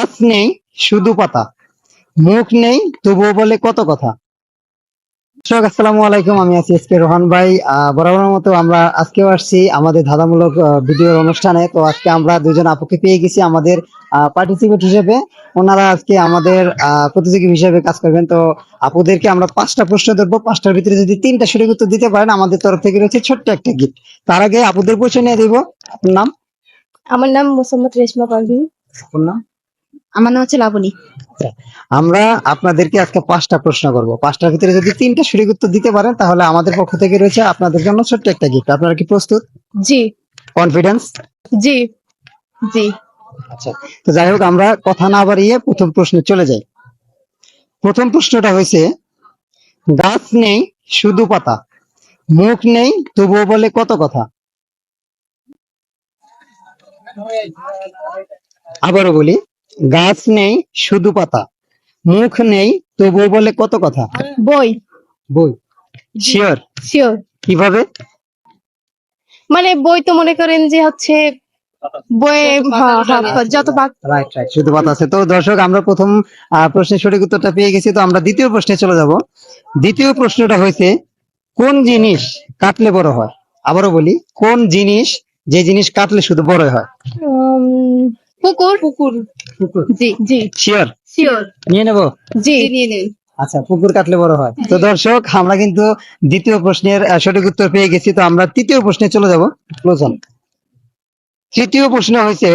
গাছ নেই শুধু পাতা। মুখ নেই তবুও বলে কত কথা। দর্শক আসসালামু আলাইকুম আমি আছি এস কে রোহান ভাই। বরাবরের মতো আমরা আজকেও আসছি আমাদের ধাঁধামূলক ভিডিওর অনুষ্ঠানে। তো আজকে আমরা দুজন আপুকে পেয়ে গেছি আমাদের পার্টিসিপেট হিসেবে। ওনারা আজকে আমাদের প্রতিযোগী হিসেবে কাজ করবেন। তো আপুদেরকে আমরা পাঁচটা প্রশ্ন ধরবো। পাঁচটার ভিতরে যদি তিনটা সঠিক উত্তর দিতে পারেন আমাদের তরফ থেকে রয়েছে ছোট্ট একটা গিফট তার আগে আপুদের পরিচয় নিয়ে দিব। আপনার নাম? আমার নাম মোসাম্মদ রেশমা পারভিন। আপনার নাম? আমার নাম হচ্ছে লাবণী। আমরা আপনাদেরকে আজকে পাঁচটা প্রশ্ন করব। পাঁচটার ভিতরে যদি তিনটা সঠিক উত্তর দিতে পারেন তাহলে আমাদের পক্ষ থেকে রয়েছে আপনাদের জন্য ছোট্ট একটা গিফট আপনারা কি প্রস্তুত? জি। কনফিডেন্স জি। জি। আচ্ছা তো যাই হোক আমরা কথা না বাড়িয়ে প্রথম প্রশ্নে চলে যাই। প্রথম প্রশ্নটা হয়েছে গাছ নেই শুধু পাতা। মুখ নেই তবুও বলে কত কথা? আবারও বলি গাছ নেই শুধু পাতা। মুখ নেই তবুও বলে কত কথা? বই। বই। শিওর শিওর কীভাবে? মানে বই তো মনে করেন যে হচ্ছে হ্যাঁ, হ্যাঁ, যত রাইট রাইট শুধু পাতা আছে। তো দর্শক আমরা প্রথম আহ, প্রশ্নের সঠিক উত্তরটা পেয়ে গেছি। তো আমরা দ্বিতীয় প্রশ্নে চলে যাব। দ্বিতীয় প্রশ্নটা হয়েছে কোন জিনিস কাটলে বড় হয়? আবারও বলি কোন জিনিস যে জিনিস কাটলে শুধু বড় হয়? উম, পুকুর। পুকুর। জি জি। শিওর শিওর নিয়ে নেব? জি নিয়ে নিন। আচ্ছা পুকুর কাটলে বড় হয়। তো দর্শক আমরা কিন্তু দ্বিতীয় প্রশ্নের সঠিক উত্তর পেয়ে গেছি। তো আমরা তৃতীয় প্রশ্নে চলে যাব। ক্লোজ তৃতীয় প্রশ্ন হয়েছে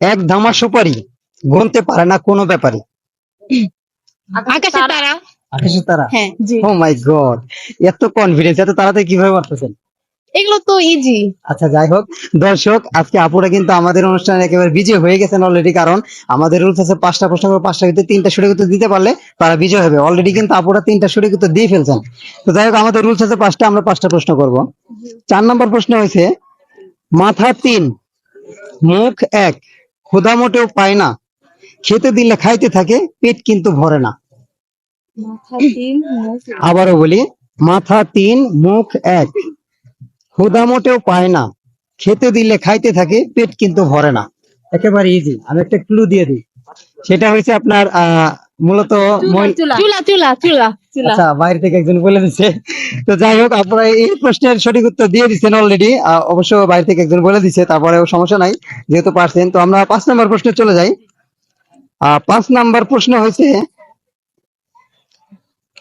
এক ধামা সুপারি গুনতে পারে না কোনো ব্যাপারে? আকাশে তারা। আকাশের তারা? হ্যাঁ জি। ও মাই গড এত কনফিডেন্স এত তাড়াতাড়ি কীভাবে পারতেছেন এগুলো তো ইজি আচ্ছা যাই হোক দর্শক আজকে আপুরা কিন্তু আমাদের অনুষ্ঠানে একেবারে বিজয় হয়ে গেছেন অলরেডি কারণ আমাদের রুলস আছে পাঁচটা প্রশ্ন করে পাঁচটা ভিতরে তিনটা সঠিক উত্তর দিতে পারলে তারা বিজয় হবে। অলরেডি কিন্তু আপুরা তিনটা সঠিক উত্তর দিয়ে ফেলছেন। তো যাই হোক আমাদের রুলস আছে পাঁচটা আমরা পাঁচটা প্রশ্ন করব। চার নম্বর প্রশ্ন হয়েছে মাথা তিন মুখ এক ক্ষুধা মোটেও পায় না খেতে দিলে খাইতে থাকে পেট কিন্তু ভরে না। আবারও বলি মাথা তিন মুখ এক। ক্ষুধা মোটেও পায় না। খেতে দিলে খাইতে থাকে পেট কিন্তু ভরে না। একেবারে ইজি আমি একটা ক্লু দিয়ে দিই। সেটা হয়েছে আপনার আহ, মূলত আচ্ছা বাইরে থেকে একজন বলে দিচ্ছে তো যাই হোক আপনারা এই প্রশ্নের সঠিক উত্তর দিয়ে দিচ্ছেন অলরেডি অবশ্য বাইরে থেকে একজন বলে দিচ্ছে তারপরেও সমস্যা নাই যেহেতু পারছেন। তো আমরা পাঁচ নম্বর প্রশ্নে চলে যাই। আহ, পাঁচ নাম্বার প্রশ্ন হয়েছে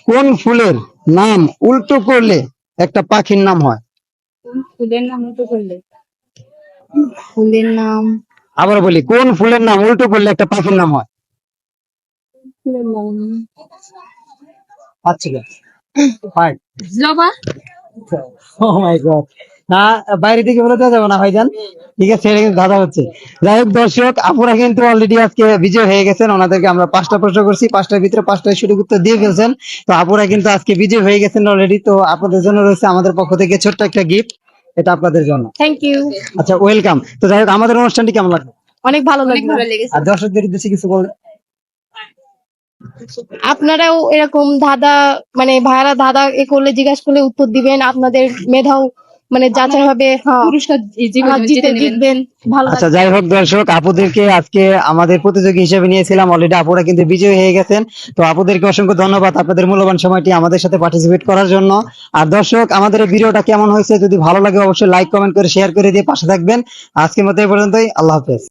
কোন ফুলের নাম উল্টো করলে একটা পাখির নাম হয়? ফুলের নাম উল্টো করলে? ফুলের নাম? আবার বলি কোন ফুলের নাম উল্টো করলে একটা পাখির নাম হয়? ফুলের নাম। পাচ্ছি জবা? ও মাই গড না বাইরে থেকে বলে দেওয়া যাবে না ভাইজান। ঠিক আছে এটা কিন্তু দাদা হচ্ছে। যাই হোক দর্শক আপুরা কিন্তু অলরেডি আজকে বিজয় হয়ে গেছেন। ওনাদেরকে আমরা পাঁচটা প্রশ্ন করছি। পাঁচটার ভিতরে পাঁচটা সঠিক উত্তর দিয়ে ফেলছেন। তো আপুরা কিন্তু আজকে বিজয় হয়ে গেছেন অলরেডি তো আপনাদের জন্য রয়েছে আমাদের পক্ষ থেকে ছোট্ট একটা গিফট এটা আপনাদের জন্য। থ্যাংক ইউ আচ্ছা ওয়েলকাম তো যাই হোক আমাদের অনুষ্ঠানটি কেমন লাগল? অনেক ভালো লাগল। আর দর্শকদের উদ্দেশ্যে কিছু বল আপনারাও এরকম ধাঁধা মানে ভাইয়ারা ধাঁধা এ করলে জিজ্ঞাসা করলে উত্তর দিবেন। আপনাদের মেধাও মানে যাচাই হবে হ্যাঁ, পুরস্কার হ্যাঁ, জিতবেন আচ্ছা যাই হোক দর্শক আপুদেরকে আজকে আমাদের প্রতিযোগী হিসেবে নিয়েছিলাম। অলরেডি আপুরা কিন্তু বিজয়ী হয়ে গেছেন। তো আপুদেরকে অসংখ্য ধন্যবাদ আপনাদের মূল্যবান সময়টি আমাদের সাথে পার্টিসিপেট করার জন্য। আর দর্শক আমাদের এই ভিডিওটা কেমন হয়েছে যদি ভালো লাগে অবশ্যই লাইক কমেন্ট করে শেয়ার করে দিয়ে পাশে থাকবেন। আজকের মতো এই পর্যন্তই। আল্লাহ হাফেজ।